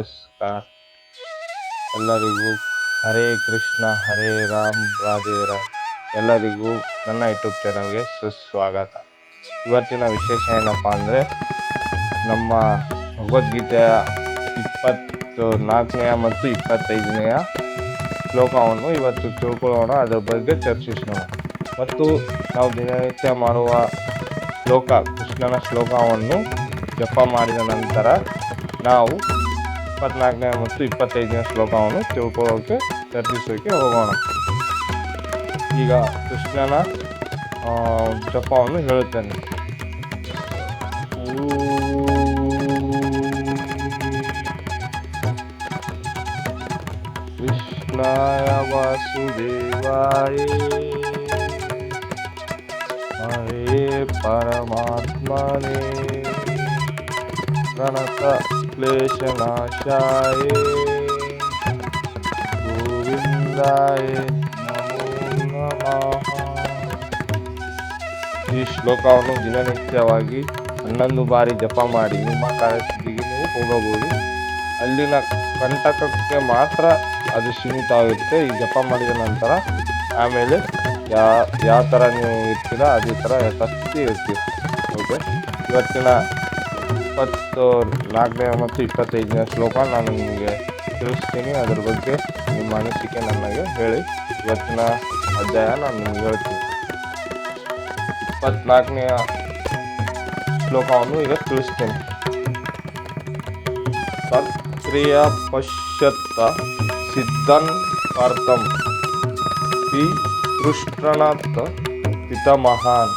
ನಮಸ್ಕಾರ. ಎಲ್ಲರಿಗೂ ಹರೇ ಕೃಷ್ಣ, ಹರೇ ರಾಮ್, ರಾಧೇ ರಾಮ್. ಎಲ್ಲರಿಗೂ ನನ್ನ ಯೂಟ್ಯೂಬ್ ಚಾನಲ್ಗೆ ಸುಸ್ವಾಗತ. ಇವತ್ತಿನ ವಿಶೇಷ ಏನಪ್ಪ ಅಂದರೆ ನಮ್ಮ ಭಗವದ್ಗೀತೆಯ ಇಪ್ಪತ್ತು ನಾಲ್ಕನೆಯ ಮತ್ತು ಇಪ್ಪತ್ತೈದನೆಯ ಶ್ಲೋಕವನ್ನು ಇವತ್ತು ತಿಳ್ಕೊಳ್ಳೋಣ, ಅದರ ಬಗ್ಗೆ ಚರ್ಚಿಸೋಣ. ಮತ್ತು ನಾವು ದಿನನಿತ್ಯ ಮಾಡುವ ಶ್ಲೋಕ, ಕೃಷ್ಣನ ಶ್ಲೋಕವನ್ನು ಜಪ ಮಾಡಿದ ನಂತರ ನಾವು ಇಪ್ಪತ್ನಾಲ್ಕನೇ ಮತ್ತು ಇಪ್ಪತ್ತೈದನೇ ಶ್ಲೋಕವನ್ನು ತಿಳ್ಕೊಳ್ಳೋಕೆ ಚರ್ಚಿಸೋಕೆ ಹೋಗೋಣ ಈಗ ಕೃಷ್ಣನ ಆ, ಜಪವನ್ನು ಹೇಳುತ್ತೇನೆ ಕೃಷ್ಣಾಯ ವಾಸುದೇವಾಯ ಹರೇ ಪರಮಾತ್ಮನೇ ಪ್ರಣತ ಕ್ಲೇಶನಾಶಾಯ ಗೋವಿಂದಾಯ नमो ನಮಃ. ಈ ಶ್ಲೋಕವನ್ನು ದಿನನಿತ್ಯವಾಗಿ ಹನ್ನೊಂದು ಬಾರಿ ಜಪ ಮಾಡಿ ನಿಮ್ಮ ಕಾರ್ಯಸ್ಥಿತಿಗೆ ನೀವು ಹೋಗಬಹುದು. ಅಲ್ಲಿನ ಕಂಟಕಕ್ಕೆ ಮಾತ್ರ ಅದು ಸೀಮಿತವಾಗುತ್ತೆ. ಈ ಜಪ ಮಾಡಿದ ನಂತರ ಆಮೇಲೆ ಯಾವ ಯಾವ ಥರ ನೀವು ಇರ್ತೀರ ಅದೇ ಥರ ಯಥಾಸ್ಥಿತಿ ಇರ್ತೀರ. ಓಕೆ ಇವತ್ತಿನ ಇಪ್ಪತ್ತು ನಾಲ್ಕನೇ ಮತ್ತು ಇಪ್ಪತ್ತೈದನೇ ಶ್ಲೋಕ ನಾನು ನಿಮಗೆ ತಿಳಿಸ್ತೀನಿ ಅದ್ರ ಬಗ್ಗೆ ನಿಮ್ಮ ಅನಿಸಿಕೆ ನನಗೆ ಹೇಳಿ ಇವತ್ತಿನ ಅಧ್ಯಾಯ ನಾನು ನಿಮ್ಗೆ ಹೇಳ್ತೀನಿ ಇಪ್ಪತ್ನಾಲ್ಕನೆಯ ಶ್ಲೋಕವನ್ನು ಈಗ ತಿಳಿಸ್ತೇನೆ ತತ್ಕ್ರಿಯ ಪಶ್ಯತ್ತ ಸಿದ್ಧನ್ ಅರ್ಥಂ ಪಿ ಪೃಷ್ಠಣತ್ ಪಿತಾಮಹಾನ್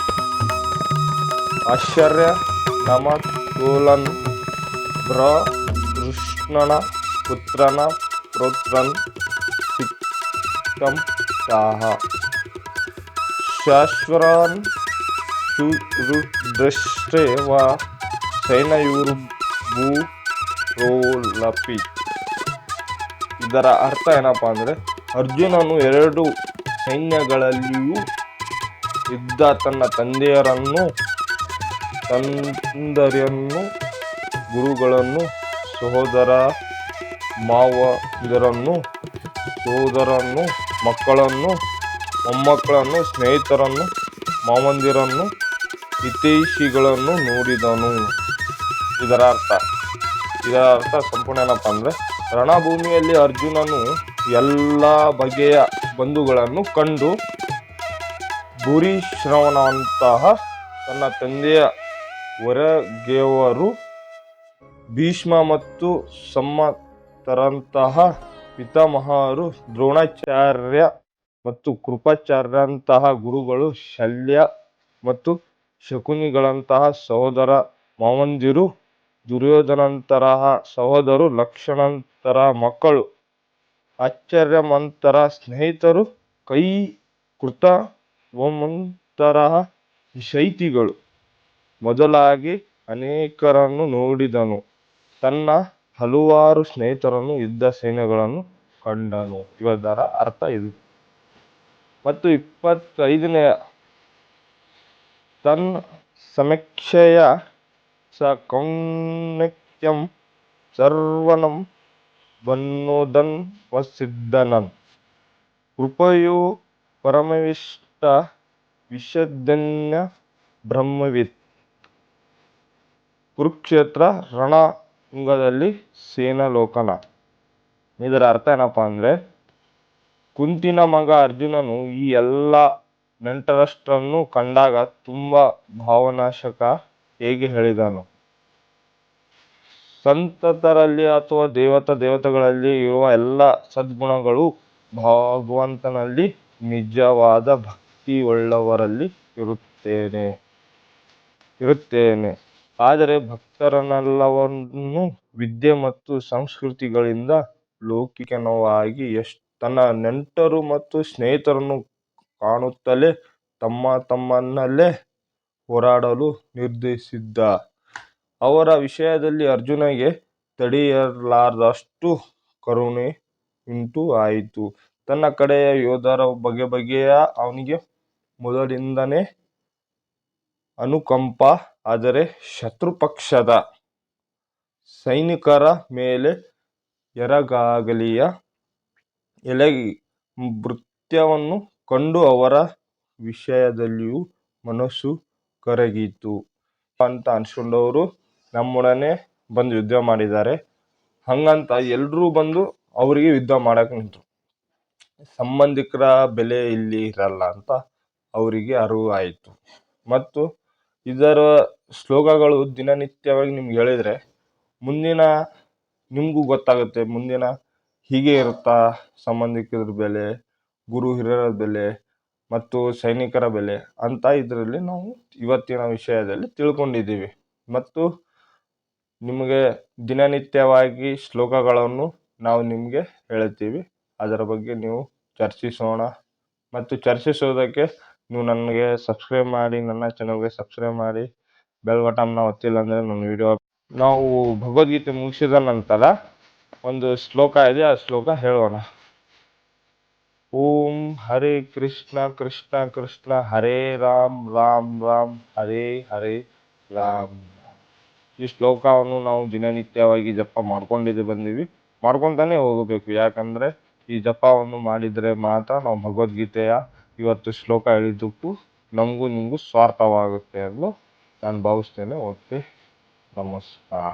ಆಶ್ಚರ್ಯ ನಮ ತೋಲನ್ ಬ್ರ ಕೃಷ್ಣನ ಪುತ್ರನ ಪ್ರೋತ್ರನ್ ಸಿಕ್ಕಂ ಸಾಹ ಶಾಶ್ವರನ್ ಶುರುದೃಷ್ಟೇ ವಾ ಸೈನಯುರ್ಭೂ ರೋಲಪಿ ಇದರ ಅರ್ಥ ಏನಪ್ಪಾ ಅಂದರೆ ಅರ್ಜುನನು ಎರಡು ಸೈನ್ಯಗಳಲ್ಲಿಯೂ ಇದ್ದ ತನ್ನ ತಂದೆಯರನ್ನು ತಂದರಿಯನ್ನು, ಗುರುಗಳನ್ನು, ಸಹೋದರ ಮಾವಂದಿರನ್ನು ಸಹೋದರನ್ನು, ಮಕ್ಕಳನ್ನು, ಮೊಮ್ಮಕ್ಕಳನ್ನು, ಸ್ನೇಹಿತರನ್ನು, ಮಾವಂದಿರನ್ನು ಹಿತೈಷಿಗಳನ್ನು ನೋಡಿದನು. ಇದರ ಅರ್ಥ ಇದರ ಅರ್ಥ ಸಂಪೂರ್ಣ ಏನಪ್ಪ ಅಂದರೆ, ರಣಭೂಮಿಯಲ್ಲಿ ಅರ್ಜುನನು ಎಲ್ಲ ಬಗೆಯ ಬಂಧುಗಳನ್ನು ಕಂಡು ಭೂರಿಶ್ರವಣಂತಹ ತನ್ನ ತಂದೆಯ ಹೊರಗೆಯವರು ಭೀಷ್ಮ ಮತ್ತು ಸಮ್ಮತರಂತಹ ಪಿತಾಮಹರು ದ್ರೋಣಾಚಾರ್ಯ ಮತ್ತು ಕೃಪಾಚಾರ್ಯರಂತಹ ಗುರುಗಳು ಶಲ್ಯ ಮತ್ತು ಶಕುನಿಗಳಂತಹ ಸಹೋದರ ಮಾವಂದಿರು ದುರ್ಯೋಧನಂತರಹ ಸಹೋದರು, ಲಕ್ಷಣಂತರ ಮಕ್ಕಳು ಆಶ್ಚರ್ಯಮಂತರ ಸ್ನೇಹಿತರು, ಕೈ ಕೃತ ವಮಂತರಹ ಶೈತಿಗಳು. ಮೊದಲಾಗಿ ಅನೇಕರನ್ನು ನೋಡಿದನು. ತನ್ನ ಹಲವಾರು ಸ್ನೇಹಿತರನ್ನು ಯುದ್ಧ ಸೈನ್ಯಗಳನ್ನು ಕಂಡನು. ಇವರ ಅರ್ಥ ಇದು. ಮತ್ತು ಇಪ್ಪತ್ತೈದನೆಯ ತನ್ನ ಸಮೀಕ್ಷೆಯ ಸ ಕೌನ್ಯಕ್ಯಂ ಸರ್ವನಂ ಬನ್ನೋದನ್ ವಸಿದ್ಧನನ್. ಕೃಪೆಯು ಪರಮವಿಷ್ಟ ವಿಷದನ್ಯ ಬ್ರಹ್ಮವಿತ್. ಕುರುಕ್ಷೇತ್ರ ರಣರಂಗದಲ್ಲಿ ಸೇನಲೋಕನ. ಇದರ ಅರ್ಥ ಏನಪ್ಪ ಅಂದರೆ, ಕುಂತಿನ ಮಗ ಅರ್ಜುನನು ಈ ಎಲ್ಲ ನೆಂಟರಷ್ಟನ್ನು ಕಂಡಾಗ ತುಂಬ ಭಾವನಾಶಕ ಹೇಗೆ ಹೇಳಿದನು. ಸಂತತರಲ್ಲಿ ಅಥವಾ ದೇವತಾ ದೇವತೆಗಳಲ್ಲಿ ಇರುವ ಎಲ್ಲ ಸದ್ಗುಣಗಳು ಭಗವಂತನಲ್ಲಿ ನಿಜವಾದ ಭಕ್ತಿ ಉಳ್ಳವರಲ್ಲಿ ಇರುತ್ತೇನೆ ಇರುತ್ತೇನೆ. ಆದರೆ ಭಕ್ತರನ್ನೆಲ್ಲವನ್ನು ವಿದ್ಯೆ ಮತ್ತು ಸಂಸ್ಕೃತಿಗಳಿಂದ ಲೌಕಿಕನವಾಗಿ ಎಷ್ಟು ತನ್ನ ನೆಂಟರು ಮತ್ತು ಸ್ನೇಹಿತರನ್ನು ಕಾಣುತ್ತಲೇ ತಮ್ಮ ತಮ್ಮನ್ನಲ್ಲೇ ಹೋರಾಡಲು ನಿರ್ಧರಿಸಿದ್ದ. ಅವರ ವಿಷಯದಲ್ಲಿ ಅರ್ಜುನಗೆ ತಡೆಯಲಾರದಷ್ಟು ಕರುಣೆ ಉಂಟು ಆಯಿತು. ತನ್ನ ಕಡೆಯ ಯೋಧರ ಬಗೆ ಬಗೆಯ ಅವನಿಗೆ ಮೊದಲಿಂದನೇ ಅನುಕಂಪ, ಆದರೆ ಶತ್ರುಪಕ್ಷದ ಸೈನಿಕರ ಮೇಲೆ ಎರಗಾಗಲಿಯ ಎಲೆ ನೃತ್ಯವನ್ನು ಕಂಡು ಅವರ ವಿಷಯದಲ್ಲಿಯೂ ಮನಸ್ಸು ಕರಗಿತು. ಅಂತ ಅನ್ಸ್ಕೊಂಡವರು ನಮ್ಮೊಡನೆ ಬಂದು ಯುದ್ಧ ಮಾಡಿದ್ದಾರೆ. ಹಂಗಂತ ಎಲ್ಲರೂ ಬಂದು ಅವರಿಗೆ ಯುದ್ಧ ಮಾಡಕ್ಕೆ ನಿಂತರು. ಸಂಬಂಧಿಕರ ಬೆಲೆ ಇಲ್ಲಿ ಇರಲ್ಲ ಅಂತ ಅವರಿಗೆ ಅರಿವು ಆಯಿತು. ಮತ್ತು ಇದರ ಶ್ಲೋಕಗಳು ದಿನನಿತ್ಯವಾಗಿ ನಿಮ್ಗೆ ಹೇಳಿದರೆ ಮುಂದಿನ ನಿಮಗೂ ಗೊತ್ತಾಗುತ್ತೆ. ಮುಂದಿನ ಹೀಗೆ ಇರುತ್ತಾ, ಸಂಬಂಧಿಕರ ಬೆಲೆ, ಗುರು ಹಿರಿಯರ ಬೆಲೆ ಮತ್ತು ಸೈನಿಕರ ಬೆಲೆ ಅಂತ ಇದರಲ್ಲಿ ನಾವು ಇವತ್ತಿನ ವಿಷಯದಲ್ಲಿ ತಿಳ್ಕೊಂಡಿದ್ದೀವಿ. ಮತ್ತು ನಿಮಗೆ ದಿನನಿತ್ಯವಾಗಿ ಶ್ಲೋಕಗಳನ್ನು ನಾವು ನಿಮಗೆ ಹೇಳ್ತೀವಿ. ಅದರ ಬಗ್ಗೆ ನೀವು ಚರ್ಚಿಸೋಣ. ಮತ್ತು ಚರ್ಚಿಸೋದಕ್ಕೆ ನೀವು ನನಗೆ ಸಬ್ಸ್ಕ್ರೈಬ್ ಮಾಡಿ, ನನ್ನ ಚಾನಲ್ಗೆ ಸಬ್ಸ್ಕ್ರೈಬ್ ಮಾಡಿ ಬೆಲ್ ಬಟನ್ನ ಒತ್ತಿಲ್ಲ ಅಂದರೆ ನನ್ನ ವಿಡಿಯೋ ನಾವು ಭಗವದ್ಗೀತೆ ಮುಗಿಸಿದ ನಂತರ ಒಂದು ಶ್ಲೋಕ ಇದೆ, ಆ ಶ್ಲೋಕ ಹೇಳೋಣ. ಓಂ ಹರೇ ಕೃಷ್ಣ ಕೃಷ್ಣ ಕೃಷ್ಣ, ಹರೇ ರಾಮ್ ರಾಮ್ ರಾಮ್, ಹರೇ ಹರೇ ರಾಮ್. ಈ ಶ್ಲೋಕವನ್ನು ನಾವು ದಿನನಿತ್ಯವಾಗಿ ಜಪ ಮಾಡ್ಕೊಂಡಿದ್ದು ಬಂದೀವಿ. ಮಾಡ್ಕೊತಾನೆ ಹೋಗಬೇಕು. ಯಾಕಂದರೆ ಈ ಜಪವನ್ನು ಮಾಡಿದರೆ ಮಾತ್ರ ನಾವು ಭಗವದ್ಗೀತೆಯ ಇವತ್ತು ಶ್ಲೋಕ ಹೇಳಿದ್ದಕ್ಕೂ ನಮಗೂ ನಿಮಗೂ ಸ್ವಾರ್ಥವಾಗುತ್ತೆ ಎಂದು ನಾನು ಭಾವಿಸ್ತೇನೆ. ಓಕೆ ನಮಸ್ಕಾರ